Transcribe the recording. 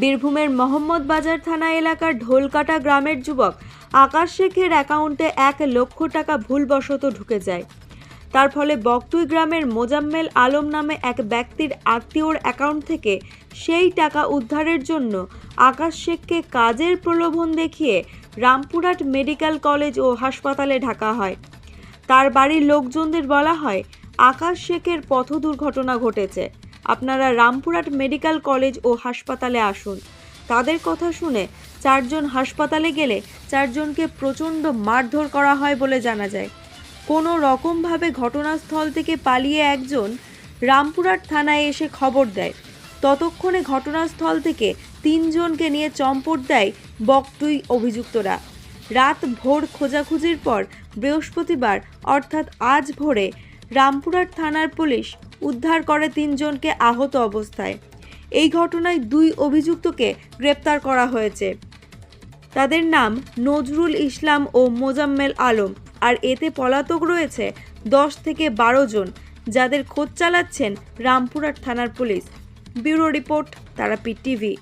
বীরভূমের মোহাম্মদ বাজার থানা এলাকার ঢোলকাটা গ্রামের যুবক আকাশ শেখের অ্যাকাউন্টে এক লক্ষ টাকা ভুলবশত ঢুকে যায়। তার ফলে বকটুই গ্রামের মোজাম্মেল আলম নামে এক ব্যক্তির আত্মীয়র অ্যাকাউন্ট থেকে সেই টাকা উদ্ধারের জন্য আকাশ শেখকে কাজের প্রলোভন দেখিয়ে রামপুরহাট মেডিকেল কলেজ ও হাসপাতালে ঢাকা হয়। তার বাড়ির লোকজনদের বলা হয়, আকাশ শেখের পথ দুর্ঘটনা ঘটেছে। আপনারা রামপুরহাট মেডিকেল কলেজ ও হাসপাতালে আসুন। তাদের কথা শুনে চারজন হাসপাতালে গেলে চারজনকে প্রচণ্ড মারধর করা হয় বলে জানা যায়। কোনো রকমভাবে ঘটনাস্থল থেকে পালিয়ে একজন রামপুরহাট থানায় এসে খবর দেয়। ততক্ষণে ঘটনাস্থল থেকে তিনজনকে নিয়ে চম্পট দেয় বকটুই অভিযুক্তরা। রাত ভোর খোঁজাখুঁজির পর বৃহস্পতিবার, অর্থাৎ আজ ভোরে রামপুরহাট থানার পুলিশ উদ্ধার করে তিনজনকে আহত অবস্থায়। এই ঘটনায় দুই অভিযুক্তকে গ্রেপ্তার করা হয়েছে। তাদের নাম নজরুল ইসলাম ও মোজাম্মেল আলম। আর এতে পলাতক রয়েছে দশ থেকে বারো জন, যাদের খোঁজ চালাচ্ছেন রামপুরহাট থানার police. Bureau report Tarapith TV.